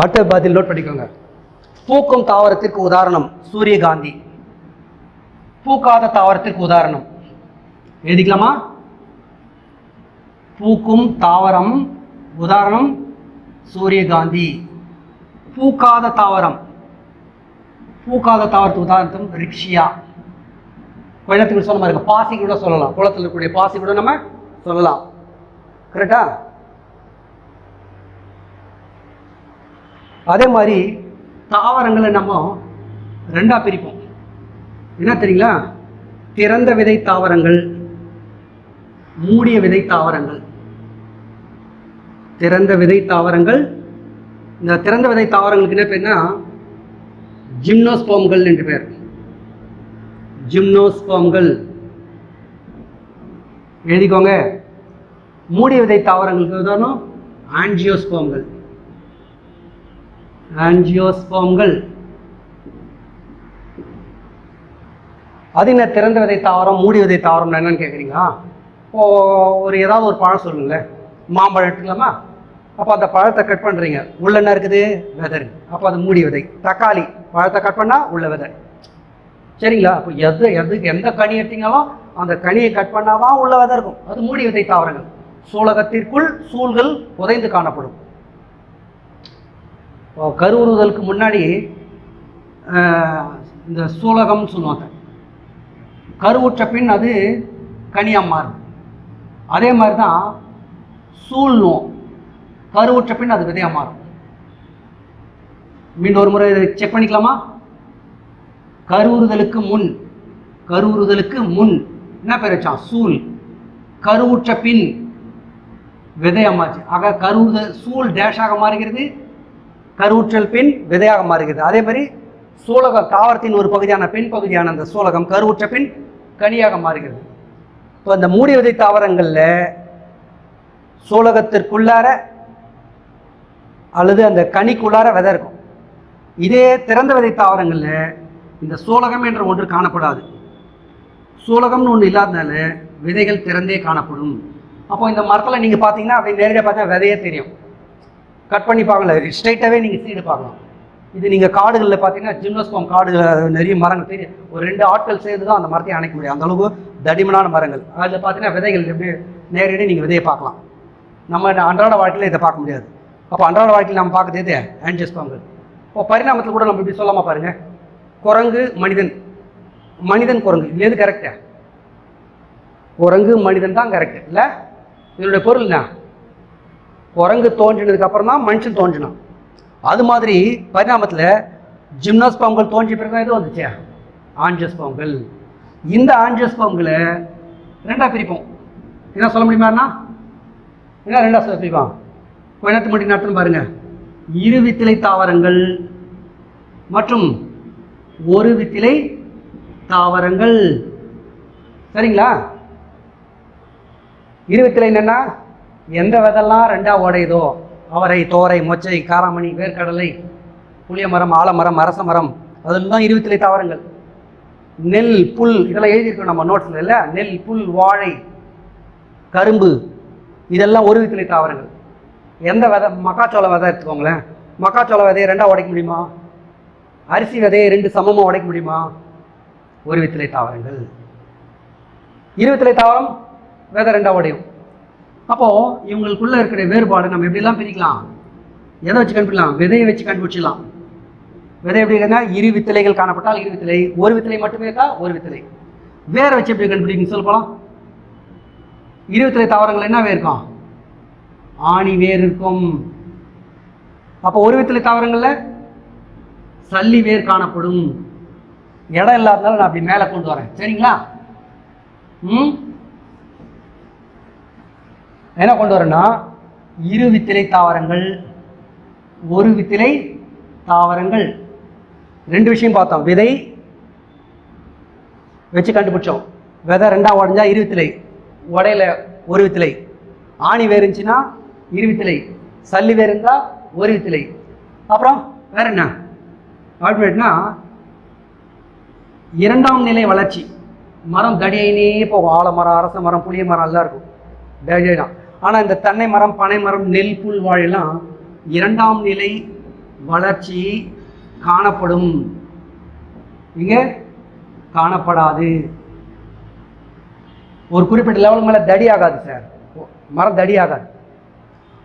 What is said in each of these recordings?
அடுத்த பதில் நோட் பண்ணிக்கோங்க. பூக்கும் தாவரத்திற்கு உதாரணம் சூரியகாந்தி. பூக்காத தாவரத்திற்கு உதாரணம். எழுதிக்கலாமா? பூக்கும் தாவரம் உதாரணம் சூரியகாந்தி. பூக்காத தாவரம். பூக்காத தாவரத்துக்கு உதாரணத்தும் ரிக்ஷியா. குழந்தைக்கு சொன்ன மாதிரி பாசி கூட சொல்லலாம். குளத்தில் இருக்கக்கூடிய பாசி கூட நம்ம சொல்லலாம். கரெக்டா அதே மாதிரி தாவரங்களை நம்ம ரெண்டாக பிரிப்போம். என்ன தெரியுங்களா? திறந்த விதை தாவரங்கள் மூடிய விதை தாவரங்கள். திறந்த விதை தாவரங்கள் இந்த திறந்த விதை தாவரங்களுக்கு என்ன பேர்னா ஜிம்னோஸ்போம்கள் என்று பேர். ஜிம்னோஸ்போம்கள். எழுதிக்கோங்க. மூடிய விதை தாவரங்களுக்கு உதாரணம் ஆன்ஜியோஸ்போம்கள். ஆன்ஜியோஸ்போம்கள். அது என்ன திறந்த விதை தாவரம் மூடி விதை தாவரம் என்னன்னு கேட்குறீங்களா இப்போ ஒரு ஏதாவது ஒரு பழம் சொல்லுங்களேன். மாம்பழம் எடுத்துக்கலாமா? அப்போ அந்த பழத்தை கட் பண்ணுறீங்க உள்ள என்ன இருக்குது? விதை. அப்போ அது மூடி விதை. தக்காளி. பழத்தை கட் பண்ணால் உள்ள விதை. சரிங்களா? அப்போ எது எதுக்கு எந்த கனி எடுத்தீங்களோ அந்த கனியை கட் பண்ணாதான் உள்ள விதை இருக்கும். அது மூடி விதை தாவரங்கள். சூலகத்திற்குள் சூழ்கள் புதைந்து காணப்படும். கருவுறுதலுக்கு முன்னாடி இந்த சூலகம்னு சொல்லுவாங்க. கருவுற்ற பின் அது கனியாக மாறும். அதே மாதிரி தான் சூழ்நோம் கருவுற்ற பின் அது விதையாக மாறும். மீண்டும் ஒரு முறை செக் பண்ணிக்கலாமா? கருவுறுதலுக்கு முன் கருவுறுதலுக்கு முன். என்ன பேர் வச்சான்? சூல். கருவுற்ற பின் விதையமாச்சு ஆக கருவுறுதல் சூழ் டேஷாக மாறுகிறது. கருவுற்றல் பின் விதையாக மாறுகிறது. அதே மாதிரி சூலகம் தாவரத்தின் ஒரு பகுதியான பெண் பகுதியான அந்த சூலகம் கருவுற்ற பின் கனியாக மாறுகிறது. இப்போ அந்த மூடி விதை தாவரங்களில் சூலகத்திற்குள்ளார அல்லது அந்த கனிக்குள்ளார விதை இருக்கும். இதே திறந்த விதை தாவரங்களில் இந்த சூலகம் என்ற ஒன்று காணப்படாது. சூலகம்னு ஒன்று இல்லாதனால விதைகள் திறந்தே காணப்படும். அப்போ இந்த மரத்தில் நீங்கள் பார்த்தீங்கன்னா அப்படி நேரடியாக பார்த்தா விதையே தெரியும். கட் பண்ணி பார்க்கல. ஸ்ட்ரைட்டாகவே நீங்கள் சீடு பார்க்கலாம். இது நீங்கள் காடுகளில் பார்த்தீங்கன்னா ஜிம்னோஸ்பம் காடுகள் நிறைய மரங்கள் தெரியும் ஒரு ரெண்டு ஆட்கள் சேர்ந்து தான் அந்த மரத்தை அணைக்க முடியும். அந்தளவுக்கு தடிமனான மரங்கள். அதில் பார்த்தீங்கன்னா விதைகள் எப்படி நேரடியாக நீங்கள் விதையை பார்க்கலாம். நம்ம அன்றாட வாழ்க்கையில் இதை பார்க்க முடியாது. அப்போ அன்றாட வாழ்க்கையில் நம்ம பார்க்கறது எது? ஆன்ஜியோஸ்பம்கள் இப்போ பரிணாமத்தில் கூட நம்ம இப்படி சொல்லாமல் பாருங்கள் குரங்கு மனிதன். மனிதன் குரங்கு. இது எது கரெக்டா குரங்கு மனிதன் தான் கரெக்ட் இல்லை? இதனுடைய பொருள் என்ன? குரங்கு தோன்றினதுக்கு அப்புறம் தான் மனுஷன் தோன்றினான். அது மாதிரி பரிணாமத்தில் ஜிம்னாஸ் பாம்புகள் தோன்றிய பிறகு தான் எது வந்துச்சு? பாம்புகள். இந்த ஆஞ்சஸ் பாம்புகளை ரெண்டாக பிரிப்போம். என்ன சொல்ல முடியுமாண்ணா என்ன ரெண்டாக சொல்ல பிரிப்பான் கொஞ்ச நேரத்துக்கு முன்னாடி நடத்தணும் பாருங்கள் இரு வித்திலை தாவரங்கள் மற்றும் ஒரு வித்திலை தாவரங்கள். சரிங்களா? இரு வித்திலை என்னென்னா எந்த விதெல்லாம் ரெண்டாக உடையுதோ அவரை தோரை மொச்சை காராமணி வேர்க்கடலை புளிய மரம் ஆலமரம் அரச மரம் அதெல்லாம் தான் இருபத்திலை தாவரங்கள். நெல் புல் இதெல்லாம் எழுதியிருக்கோம் நம்ம நோட்ஸில் இல்லை? நெல் புல் வாழை கரும்பு இதெல்லாம் ஒரு வித்திலை தாவரங்கள். எந்த விதை மக்காச்சோள விதை எடுத்துக்கோங்களேன். மக்காச்சோள விதையை ரெண்டாக உடைக்க முடியுமா? அரிசி விதையை ரெண்டு சமமாக உடைக்க முடியுமா? ஒரு வித்திலை தாவரங்கள். இருபத்திலை தாவரம் விதை ரெண்டாக உடையும். அப்போது இவங்களுக்குள்ள இருக்கிற வேறுபாடு நம்ம எப்படிலாம் பிரிக்கலாம்? எதை வச்சு கண்டுபிடிக்கலாம்? விதையை வச்சு கண்டுபிடிச்சிடலாம். விதை எப்படி இருக்குன்னா இரு வித்திலைகள் காணப்பட்டால் இரு வித்திலை ஒரு வித்திலை மட்டுமே இருக்கா? ஒரு வித்திலை. வேற வச்சு எப்படி கண்டுபிடிக்கணும் சொல்ல போலாம். இரு வித்திலை தாவரங்கள் என்ன இருக்கும்? ஆணி வேர் இருக்கும். அப்போ ஒரு வித்திலை தாவரங்களில் சல்லி வேர் காணப்படும். இடம் இல்லாதனால நான் அப்படி மேலே கொண்டு வரேன். சரிங்களா? ம்? என்ன கொண்டு வரேன்னா இரு வித்திலை தாவரங்கள் ஒரு வித்திலை தாவரங்கள். ரெண்டு விஷயம் பார்த்தோம். விதை வச்சு கண்டுபிடிச்சோம். விதை ரெண்டா உடஞ்சா இரு வித்திலை. உடையில ஒரு வித்திலை. ஆணி வேர் இருந்துச்சுன்னா இரு வித்திலை. சல்லி வேறு இருந்தா ஒரு வித்திலை. அப்புறம் வேற என்ன? அப்படின்னா இரண்டாம் நிலை வளர்ச்சி. மரம் தடியினே போகும். ஆலமரம் அரச மரம் புளிய மரம் எல்லாம் இருக்கும். தடியா ஆனால் இந்த தென்னை மரம் பனை மரம் நெல் புல் வாழெல்லாம் இரண்டாம் நிலை வளர்ச்சி காணப்படும். இங்க காணப்படாது. ஒரு குறிப்பிட்ட லெவல் மேலே தடி ஆகாது சார் மரம் தடி ஆகாது.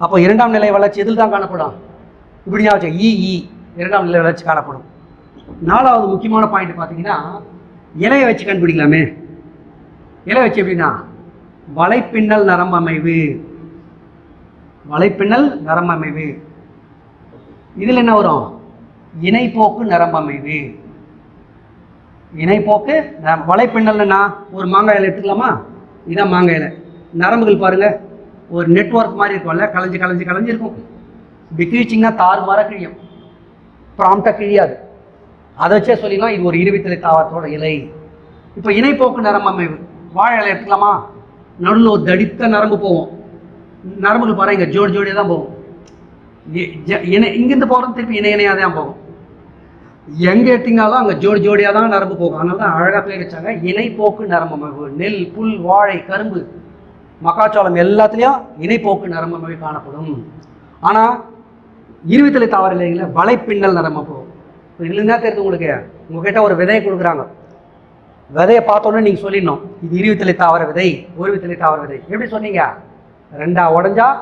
அப்போ இரண்டாம் நிலை வளர்ச்சி எதில் தான் காணப்படும்? இப்படி ஞாபகம் இஇ இரண்டாம் நிலை வளர்ச்சி காணப்படும். நாலாவது முக்கியமான பாயிண்ட் பார்த்தீங்கன்னா இலையை வச்சு கண்டுபிடிக்கலாமே. இலை வச்சு எப்படின்னா வலைப்பின்னல் நரம்பமைவு. வலைப்பின்னல் நரம்பமைவு. இதில் என்ன வரும்? இணைப்போக்கு நரம்பமைவு. இணைப்போக்கு வலைப்பின்னல்னா ஒரு மாங்காய் இலை எடுத்துக்கலாமா? இதான் மாங்காய் இலை. நரம்புகள் பாருங்கள் ஒரு நெட்வொர்க் மாதிரி இருக்கும்ல கலைஞ்சு கலைஞ்சு கலைஞ்சு இருக்கும். இப்படி கிழிச்சிங்கன்னா தாறு மாற கிழியும். ப்ராம்ப்டாக கிழியாது. அதை வச்சே சொல்லிடலாம். இது ஒரு இருவித்தலை தாவரத்தோட இலை. இப்போ இணைப்போக்கு நரம்பமைவு. வாழை இலை எடுத்துக்கலாமா? நடுவில் ஒரு தடித்த நரம்பு போகும். நரம்புகள் பாருங்க இங்கே ஜோடி ஜோடியாக தான் போகும். இணை இங்கேருந்து போகிறது திருப்பி இணை இணையாக தான் போகும். எங்கே எடுத்தீங்கனாலும் அங்கே ஜோடி ஜோடியாக தான் நரம்பு போகும். அதனால தான் அழகாக பேர் வச்சாங்க இணைப்போக்கு நரம்பு அமைவு நெல் புல் வாழை கரும்பு மக்காச்சோளம் எல்லாத்துலேயும் இணைப்போக்கு நரம்பு அமைவு காணப்படும். ஆனால் இருபத்தலை தாவர இல்லைங்களா வலைப்பின்னல் நரம்பு போகும் இப்போ இல்லைன்னா தெரியுது உங்களுக்கு. உங்ககிட்ட ஒரு விதையை கொடுக்குறாங்க. விதையை பார்த்தோன்னே நீங்கள் சொல்லிடணும். இது இருபத்தலை தாவர விதை ஒரு வித்தலை தாவர விதை. எப்படி சொன்னீங்க? ரெண்டா உடஞ்சா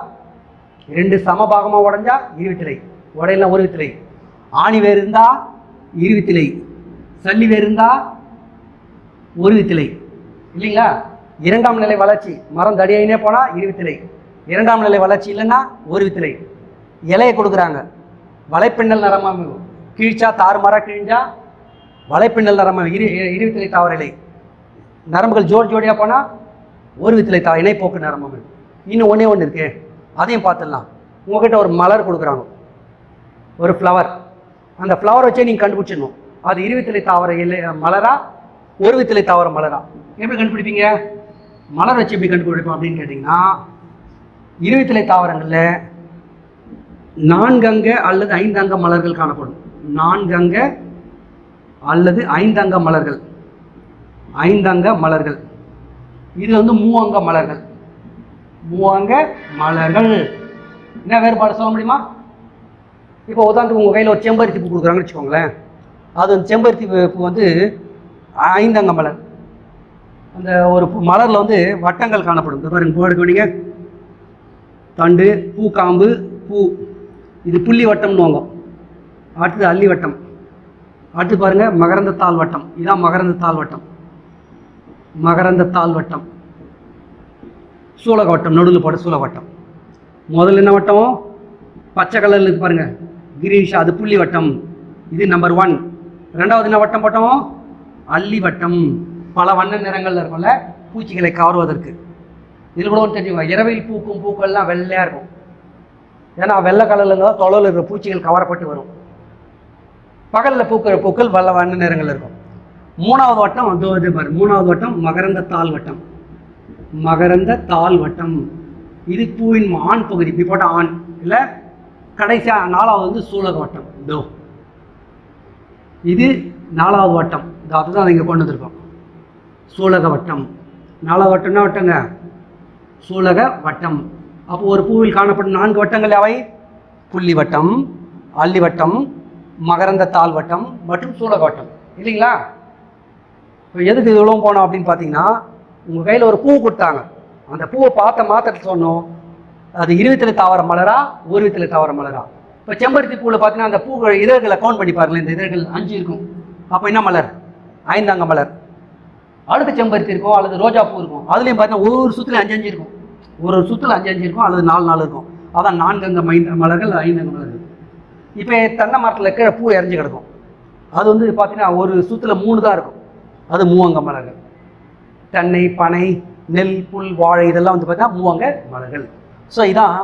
ரெண்டு சமபாகமாக உடஞ்சா இருவித்திலை. உடையெல்லாம் ஒரு வித்திலை. ஆணி வேறு இருந்தா இருவித்திலை. சல்லி வேறு இருந்தா ஒரு வித்திலை. இல்லைங்களா? இரண்டாம் நிலை வளர்ச்சி. மரம் தடியாயினே போனால் இருவித்திலை. இரண்டாம் நிலை வளர்ச்சி இல்லைன்னா ஒரு வித்திலை. இலையை கொடுக்குறாங்க. வலைப்பின்னல் நரமா கீழ்ச்சா தாறுமாறாக கிழிஞ்சா வலைப்பின்னல் நரம்பு இரு இருவித்திலை தாவர இலை. நரம்புகள் ஜோடி ஜோடியாக போனால் ஒரு வித்திலை தா இணைப்போக்கு நரம்பு இன்னும் ஒன்றே ஒன்று இருக்கே. அதையும் பார்த்துடலாம். உங்ககிட்ட ஒரு மலர் கொடுக்குறாங்க. ஒரு ஃப்ளவர் அந்த ஃப்ளவர் வச்சே நீங்கள் கண்டுபிடிச்சிடணும். அது இருவித்திலை தாவர இல்லை மலரா? ஒரு வித்திலை தாவர மலரா? எப்படி கண்டுபிடிப்பீங்க? மலர் வச்சு எப்படி கண்டுபிடிப்போம் அப்படின்னு கேட்டிங்கன்னா இருவித்திலை தாவரங்களில் நான்கங்க அல்லது ஐந்தங்க மலர்கள் காணப்படும். நான்கங்க அல்லது ஐந்தங்க மலர்கள். ஐந்தங்க மலர்கள். இது வந்து மூவங்க மலர்கள். மூவங்க மலர்கள். என்ன வேறுபாடு சொல்ல முடியுமா? இப்போ உதாரணத்துக்கு உங்கள் கையில் ஒரு செம்பருத்தி பூ கொடுக்குறாங்கன்னு வச்சுக்கோங்களேன். அது அந்த செம்பருத்தி பூ பூ வந்து ஐந்தங்க மலர். அந்த ஒரு மலரில் வந்து வட்டங்கள் காணப்படும். இந்த பாருங்க பூ எடுக்கணுங்க தண்டு பூ காம்பு பூ. இது புள்ளி வட்டம்னுவாங்க அடுத்தது அள்ளி வட்டம். அடுத்து பாருங்கள் மகரந்த தாள் வட்டம். மகரந்த தாள் வட்டம். மகரந்த தாள் வட்டம். சூலக வட்டம் நடுவில் போட சூலக வட்டம். முதல்ல என்ன வட்டம்? பச்சை கலரில் இருக்கு பாருங்கள் கிரீஷ் அது புள்ளி வட்டம். இது நம்பர் ஒன் ரெண்டாவது என்ன வட்டம் போட்டோம்? அல்லி வட்டம். பல வண்ண நிறங்களில் இருக்கும்ல பூச்சிகளை கவர்வதற்கு. இதில் கூட ஒன்று தெரிஞ்சுக்கோங்க. இரவில் பூக்கும் பூக்கள்லாம் வெள்ளையாக இருக்கும். ஏன்னா வெள்ளை கலரில் இருந்தால் தொலைவில் இருக்கிற பூச்சிகள் கவரப்பட்டு வரும். பகலில் பூக்கிற பூக்கள் வல்ல வண்ண நிறங்கள் இருக்கும். மூணாவது வட்டம் அதோ அதே பாரு. மூணாவது வட்டம் மகரந்த தாள் வட்டம். மகரந்த தாள் வட்டம். இது பூவின் ஆண் பகுதி. இப்படி போட்ட ஆண். இல்லை கடைசியாக நாலாவது வந்து சூலக வட்டம். இதோ. இது நாலாவது வட்டம். இது அதுதான் இங்கே கொண்டு வந்திருக்கோம். சூலக வட்டம். நாலாவது வட்டம்னா வட்டங்க? சூலக வட்டம். அப்போ ஒரு பூவில் காணப்படும் நான்கு வட்டங்கள் அவை புள்ளி வட்டம் அள்ளி வட்டம் மகரந்த தாழ்வட்டம் மற்றும் சூலகவட்டம் இல்லைங்களா? இப்போ எதுக்கு இவ்வளோ போனோம் அப்படின்னு பார்த்தீங்கன்னா உங்கள் கையில் ஒரு பூ கொடுத்தாங்க. அந்த பூவை பார்த்த மாத்திரத்தில் சொன்னோம். அது இருபத்தில் தாவர மலரா ஒரு வித்தில் தாவர மலரா? இப்போ செம்பருத்தி பூவில் பார்த்தீங்கன்னா அந்த பூ இதழ்களை கவுண்ட் பண்ணி பாருங்களேன். இந்த இதழ்கள் அஞ்சு இருக்கும். அப்போ என்ன மலர்? ஐந்தாங்க மலர். அடுக்கு செம்பருத்தி இருக்கும் அல்லது ரோஜா பூ இருக்கும். அதுலேயும் பார்த்தீங்கன்னா ஒரு ஒரு சுற்றுல அஞ்சு அஞ்சு இருக்கும். ஒரு ஒரு சுற்றுல அஞ்சு அஞ்சு இருக்கும் அல்லது நாலு நாலு இருக்கும். அதான் நான்கு மைந்த மலர்கள் ஐந்தங்க மலர்கள். இப்போ தென்னை மரத்தில் கீழே பூ இறஞ்சி கிடக்கும். அது வந்து பார்த்தீங்கன்னா ஒரு சுற்றுல மூணு தான் இருக்கும். அது மூவங்க மலர்கள். தென்னை பனை நெல் புல் வாழை இதெல்லாம் வந்து பார்த்தீங்கன்னா மூவங்க மலர்கள். ஸோ இதான்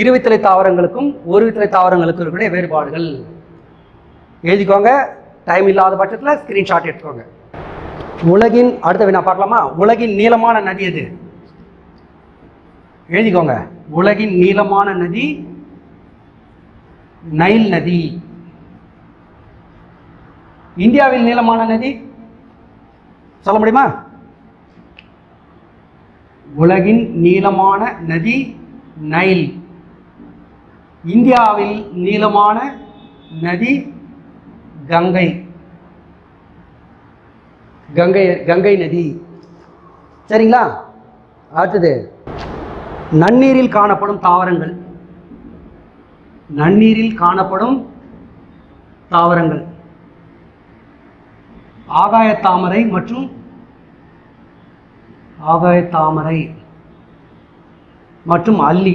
இருவித்தலை தாவரங்களுக்கும் ஒரு வித்தலை தாவரங்களுக்கும் இருக்கக்கூடிய வேறுபாடுகள். எழுதிக்கோங்க. டைம் இல்லாத பட்சத்தில் ஸ்க்ரீன்ஷாட் எடுத்துக்கோங்க. உலகின் அடுத்த வினா பார்க்கலாமா? உலகின் நீளமான நதி எது? எழுதிக்கோங்க. உலகின் நீளமான நதி நைல் நதி. இந்தியாவில் நீளமான நதி. சொல்ல முடியுமா? உலகின் நீளமான நதி நைல். இந்தியாவில் நீளமான நதி கங்கை. கங்கை கங்கை நதி. சரிங்களா? அடுத்தது. நன்னீரில் காணப்படும் தாவரங்கள். நன்னீரில் காணப்படும் தாவரங்கள். ஆகாய தாமரை மற்றும் ஆகாய தாமரை மற்றும் அல்லி.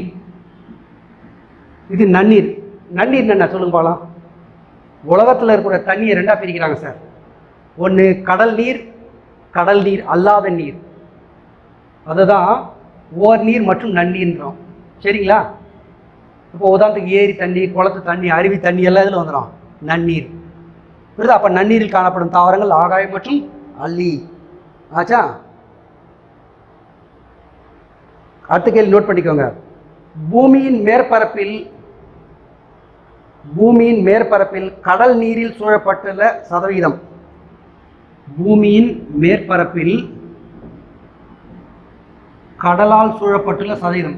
இது நன்னீர். நன்னீர் என்ன சொல்லுங்க போகலாம் உலகத்தில் இருக்கிற தண்ணியை ரெண்டாக பிரிக்கிறாங்க சார். ஒன்று கடல் நீர் கடல் நீர் அல்லாத நீர். அதுதான் ஓர் நீர் மற்றும் நன்னீர்ன்றோம். சரிங்களா? இப்போ உதாரணத்துக்கு ஏரி தண்ணி குளத்து தண்ணி அருவி தண்ணி எல்லாம் இதில் வந்துடும் நன்னீர். புரியுது? அப்போ நன்னீரில் காணப்படும் தாவரங்கள் ஆகாயம் மற்றும் அள்ளி ஆச்சா? அடுத்த கேள்வி நோட் பண்ணிக்கோங்க. பூமியின் மேற்பரப்பில் பூமியின் மேற்பரப்பில் கடல் நீரில் சூழப்பட்டுள்ள சதவீதம். பூமியின் மேற்பரப்பில் கடலால் சூழப்பட்டுள்ள சதவீதம்.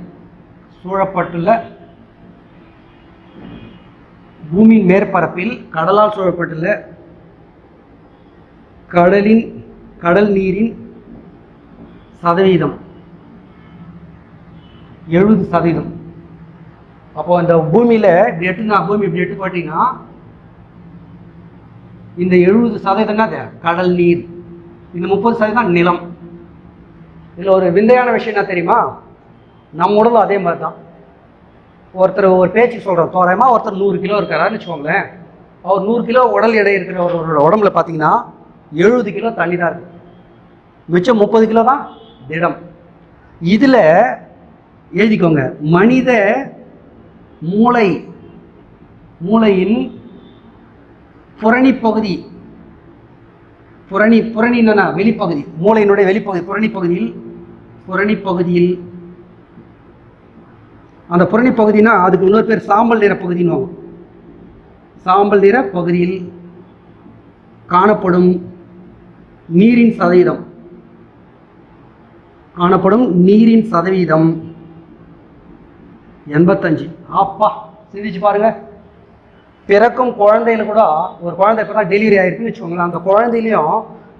சூழப்பட்டுள்ள பூமியின் மேற்பரப்பில் கடலால் சூழப்பட்டுள்ள கடலின் கடல் நீரின் சதவீதம் எழுபது சதவீதம். அப்போ அந்த பூமியில் இப்படி எடுத்துங்க பூமி இப்படி எடுத்து பார்த்தீங்கன்னா இந்த எழுபது சதவீதம் அது கடல் நீர் இந்த முப்பது சதவீதம் நிலம். இதில் ஒரு விந்தையான விஷயம் என்ன தெரியுமா? நம்ம உடலும் அதே மாதிரி தான் ஒருத்தர் ஒரு பேச்சு சொல்கிறோம் தோராயமாக ஒருத்தர் நூறு கிலோ இருக்கிறாருன்னு வச்சுக்கோங்களேன். அவர் நூறு கிலோ உடல் எடை இருக்கிறவரோட உடம்புல பார்த்தீங்கன்னா எழுபது கிலோ தண்ணி தான் இருக்கு. மிச்சம் முப்பது கிலோ தான் திடம். இதில் எழுதிக்கோங்க. மனித மூளை மூளையின் புரணி பகுதி புரணி புரணி என்னன்னா வெளிப்பகுதி. மூளையினுடைய வெளிப்பகுதி புரணி பகுதியில் புரணி பகுதியில் அந்த புரணி பகுதினா அதுக்கு இன்னொரு பேர் சாம்பல் நிற பகுதின்னு சாம்பல் நிற பகுதியில் காணப்படும் நீரின் சதவீதம். காணப்படும் நீரின் சதவீதம் எண்பத்தஞ்சு. அப்பா சிந்திச்சு பாருங்க. பிறக்கும் குழந்தையில கூட ஒரு குழந்தை இப்போ தான் டெலிவரி ஆயிருக்குன்னு வச்சுக்கோங்களேன். அந்த குழந்தையிலையும்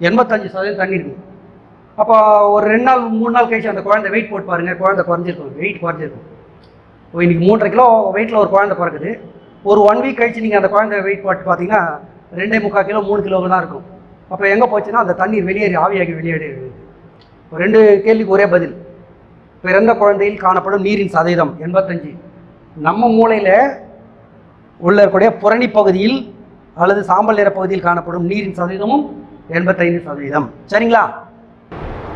எண்பத்தஞ்சு சதவீதம் தண்ணி இருக்கு. அப்போ ஒரு ரெண்டு நாள் மூணு நாள் கழிச்சு அந்த குழந்தை வெயிட் போட்டு பாருங்க. குழந்தை குறைஞ்சிருக்கும். வெயிட் குறைஞ்சிருக்கும். இப்போ இன்னைக்கு மூன்றரை கிலோ வெயிட்டில் ஒரு குழந்தை பிறக்குது. ஒரு ஒன் வீக் கழிச்சு நீங்கள் அந்த குழந்தை வெயிட் போட்டு பார்த்தீங்கன்னா ரெண்டே முக்கால் கிலோ மூணு கிலோ தான் இருக்கும். அப்போ எங்கே போச்சுன்னா அந்த தண்ணீர் வெளியேறி ஆவியாகி வெளியேறி ரெண்டு கேள்விக்கு ஒரே பதில். பிறந்த குழந்தையில் காணப்படும் நீரின் சதவீதம் எண்பத்தஞ்சு. நம்ம மூளையில் உள்ள இருக்கக்கூடிய புரணி பகுதியில் அல்லது சாம்பல் நிற பகுதியில் காணப்படும் நீரின் சதவீதமும் எண்பத்தைந்து சதவீதம். சரிங்களா?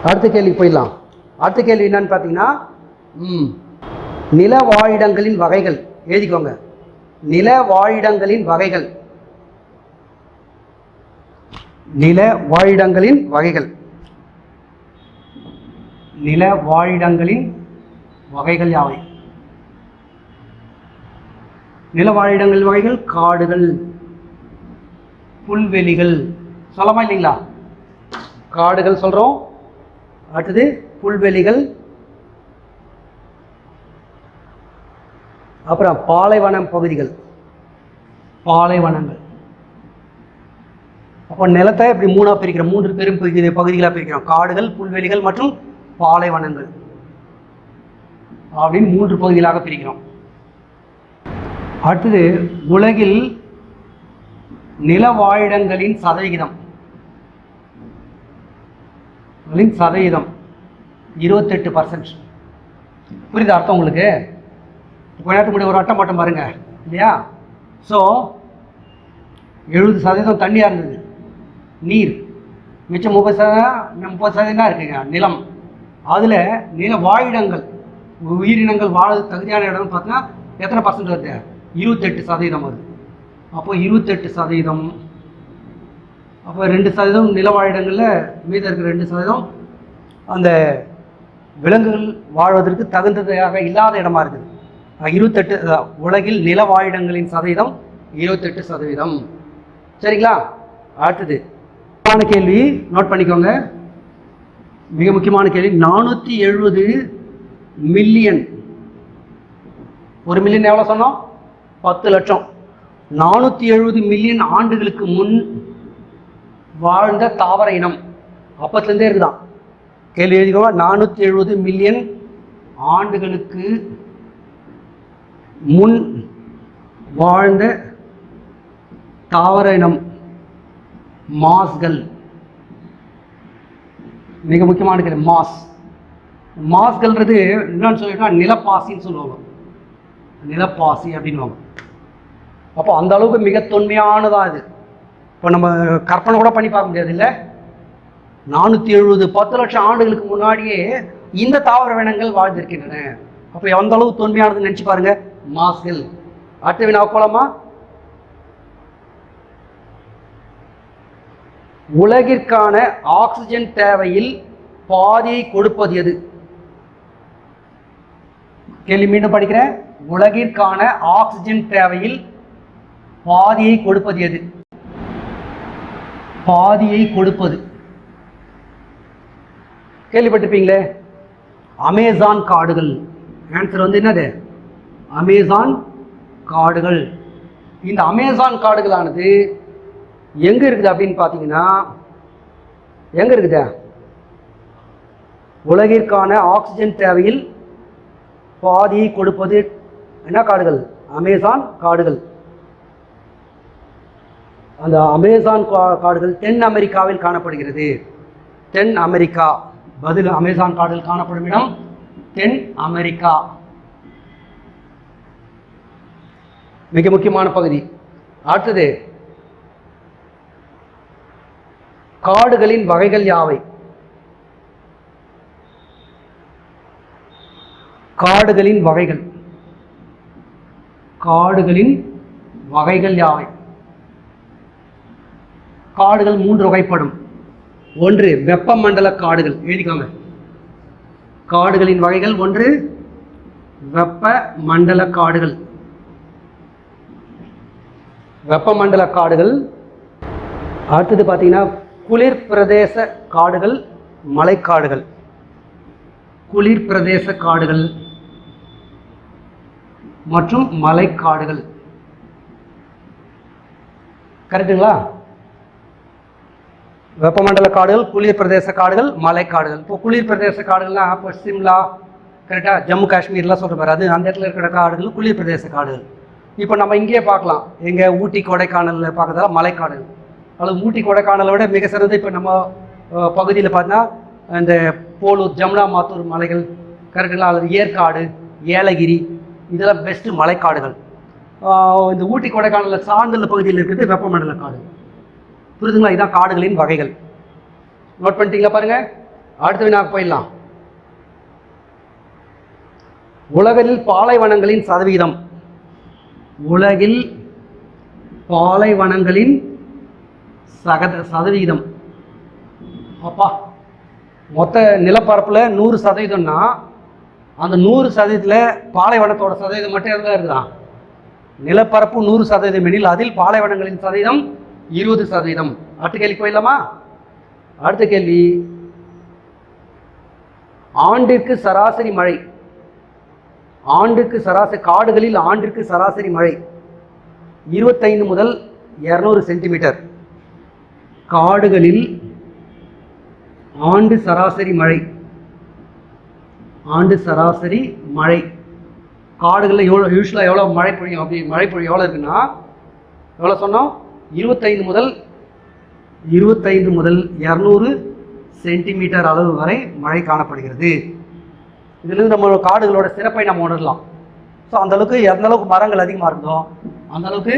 அடுத்த கேள்விக்கு போயிடலாம். அடுத்த கேள்வி என்னன்னு பார்த்தீங்கன்னா ம் நில வாழிடங்களின் வகைகள். எழுதிக்கோங்க. நில வாழிடங்களின் வகைகள். நில வாழிடங்களின் வகைகள். நில வாழிடங்களின் வகைகள் யாவை? நில வாழிடங்களின் வகைகள் காடுகள் புல்வெளிகள். சொல்லமா இல்லைங்களா? காடுகள் சொல்றோம். அடுத்தது புல்வெளிகள் அப்புறம் பாலைவனம் பகுதிகள். பாலைவனங்கள். அப்போ நிலத்தை இப்படி மூணா பிரிக்கிறோம். மூன்று பெரும் பகுதி பகுதிகளாக பிரிக்கிறோம். காடுகள் புல்வெளிகள் மற்றும் பாலைவனங்கள். அப்படின்னு மூன்று பகுதிகளாக பிரிக்கிறோம். அடுத்தது உலகில் நிலவாழிடங்களின் சதவிகிதம். களின் சதவீதம் இருபத்தெட்டு பர்சன்ட் புரியுது அர்த்தம் உங்களுக்கு? விளையாட்டு நேரத்துக்கு ஒரு அட்டம் பாட்டம் பாருங்க. இல்லையா? ஸோ எழுபது சதவீதம் தண்ணியாக இருந்தது. நீர். மிச்சம் முப்பது சதவீதம் முப்பது சதவீதம் தான் இருக்குங்க. நிலம். அதில் நில வாழிடங்கள். உயிரினங்கள் வாழ தகுதியான இடம்னு பார்த்தீங்கன்னா எத்தனை பர்சன்ட் வருது? இருபத்தெட்டு சதவீதம் வருது. அப்போ இருபத்தெட்டு சதவீதம். அப்போ ரெண்டு சதவீதம் நிலவாழிடங்களில் மீதம் இருக்கிற ரெண்டு சதவீதம் அந்த விலங்குகள் வாழ்வதற்கு தகுந்ததாக இல்லாத இடமா இருக்குது. இருபத்தெட்டு உலகில் நிலவாழிடங்களின் சதவீதம் இருபத்தெட்டு சதவீதம். சரிங்களா? அடுத்தது. முக்கியமான கேள்வி நோட் பண்ணிக்கோங்க. மிக முக்கியமான கேள்வி நானூற்றி எழுபது மில்லியன் ஒரு மில்லியன் எவ்வளோ சொன்னோம்? பத்து லட்சம். நானூற்றி எழுபது மில்லியன் ஆண்டுகளுக்கு முன் வாழ்ந்த தாவர இனம். அப்பத்துலேருந்தே இருக்குதான். கேள்வி எழுதிக்கோங்க. நானூற்றி எழுபது மில்லியன் ஆண்டுகளுக்கு முன் வாழ்ந்த தாவர இனம் மாஸ்கள். மிக முக்கியமான கேள்வி மாஸ். மாஸ்கள்ன்றது என்னன்னு சொல்லிட்டா நிலப்பாசின்னு சொல்லுவாங்க. நிலப்பாசி அப்படின்வாங்க அப்போ அந்த அளவுக்கு மிக தொன்மையானதாக இது. இப்போ நம்ம கற்பனை கூட பண்ணி பார்க்க முடியாது இல்லை? நானூற்றி எழுபது பத்து லட்சம் ஆண்டுகளுக்கு முன்னாடியே இந்த தாவர வினங்கள் வாழ்ந்திருக்கின்றன. அப்போ எந்த அளவு தொன்மையானதுன்னு நினச்சி பாருங்க. மாசில். அடுத்த வினா போலாமா? உலகிற்கான ஆக்சிஜன் தேவையில் பாதியை கொடுப்பது எது? கேள்வி மீண்டும் படிக்கிறேன். உலகிற்கான ஆக்சிஜன் தேவையில் பாதியை கொடுப்பது எது? பாதியை கொடுப்பது. கேள்விப்பட்டிருப்பீங்களே? அமேசான் காடுகள். ஆன்சர் வந்து என்னது? அமேசான் காடுகள். இந்த அமேசான் காடுகளானது எங்கே இருக்குது அப்படின்னு பார்த்தீங்கன்னா எங்கே இருக்குது? உலகிற்கான ஆக்சிஜன் தேவையில் பாதி கொடுப்பது என்ன காடுகள்? அமேசான் காடுகள். அந்த அமேசான் கா- காடுகள் தென் அமெரிக்காவில் காணப்படுகிறது. தென் அமெரிக்கா. பதில் அமேசான் காடுகள் காணப்படும் இடம் தென் அமெரிக்கா. மிக முக்கியமான பகுதி. அடுத்தது காடுகளின் வகைகள் யாவை? காடுகளின் வகைகள். காடுகளின் வகைகள் யாவை? காடுகள் மூன்று வகைப்படும். ஒன்று வெப்பமண்டல காடுகள். எழுதிக்கோங்க. காடுகளின் வகைகள் ஒன்று வெப்ப மண்டல காடுகள். வெப்பமண்டல காடுகள். அடுத்தது பார்த்தீங்கன்னா குளிர் பிரதேச காடுகள் மலைக்காடுகள். குளிர் பிரதேச காடுகள் மற்றும் மலைக்காடுகள். கரெக்டுங்களா? வெப்பமண்டல காடுகள் குளிர் பிரதேச காடுகள் மலைக்காடுகள். இப்போ குளிர் பிரதேச காடுகள்லாம் இப்போ சிம்லா கரெக்டாக ஜம்மு காஷ்மீர்லாம் சொல்கிற பாரு. அது அந்த இடத்துல இருக்கிற காடுகள் குளிர் பிரதேச காடுகள். இப்போ நம்ம இங்கேயே பார்க்கலாம். எங்கே ஊட்டி கொடைக்கானலில் பார்க்கறதால மலைக்காடுகள் அல்லது ஊட்டி கொடைக்கானலை விட மிக சிறந்த இப்போ நம்ம பகுதியில் பார்த்தீங்கன்னா இந்த போலூர் ஜமுனா மாத்தூர் மலைகள் கரெக்டுங்களா அல்லது ஏற்காடு ஏலகிரி இதெல்லாம் பெஸ்ட்டு மலைக்காடுகள். இந்த ஊட்டி கொடைக்கானலில் சார்ந்தல் பகுதியில் இருக்கிறது வெப்பமண்டல காடு புரிதுங்களா இதான் காடுகளின் வகைகள். நோட் பண்ணிட்டீங்களா பாருங்கள் அடுத்த வினாக்கு போயிடலாம். உலகில் பாலைவனங்களின் சதவீதம். உலகில் பாலைவனங்களின் சகத சதவீதம். அப்பா மொத்த நிலப்பரப்பில் நூறு சதவீதம்னா அந்த நூறு சதவீதத்தில் பாலைவனத்தோட சதவீதம் மட்டும் தான் இருக்குதான் நிலப்பரப்பு நூறு சதவீதம் எனில் அதில் பாலைவனங்களின் சதவீதம் இருபது சதவீதம். அடுத்த கேள்வி போயிடலாமா? அடுத்த கேள்வி ஆண்டிற்கு சராசரி மழை ஆண்டுக்கு சராசரி காடுகளில் ஆண்டிற்கு சராசரி மழை இருபத்தைந்து முதல் இரநூறு சென்டிமீட்டர் காடுகளில் ஆண்டு சராசரி மழை. ஆண்டு சராசரி மழை. காடுகளில் எவ்வளோ யூஸ்வலாக எவ்வளோ மழை பொழியும்? அப்படி மழை பொழியும் எவ்வளோ இருக்குன்னா எவ்வளோ சொன்னோம்? இருபத்தைந்து முதல் இருபத்தைந்து முதல் இரநூறு சென்டிமீட்டர் அளவு வரை மழை காணப்படுகிறது. இதிலிருந்து நம்ம காடுகளோட சிறப்பை நம்ம உணரலாம். ஸோ அந்தளவுக்கு எந்த அளவுக்கு மரங்கள் அதிகமாக இருந்தோ அந்த அளவுக்கு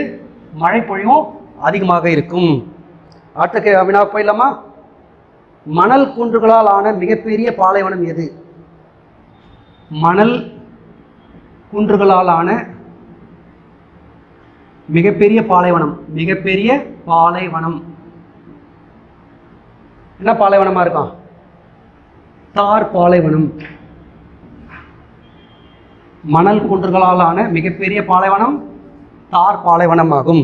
மழை பொழிவும் அதிகமாக இருக்கும். அடுத்த கே வினாவுக்கு போயிடலாமா? மணல் குன்றுகளால் ஆன மிகப்பெரிய பாலைவனம் எது? மணல் குன்றுகளால் ஆன மிகப்பெரிய பாலைவனம் மிகப்பெரிய பாலைவனம். என்ன பாலைவனமாக இருக்கும் தார் பாலைவனம். மணல் குன்றுகளாலான மிகப்பெரிய பாலைவனம் தார் பாலைவனம் ஆகும்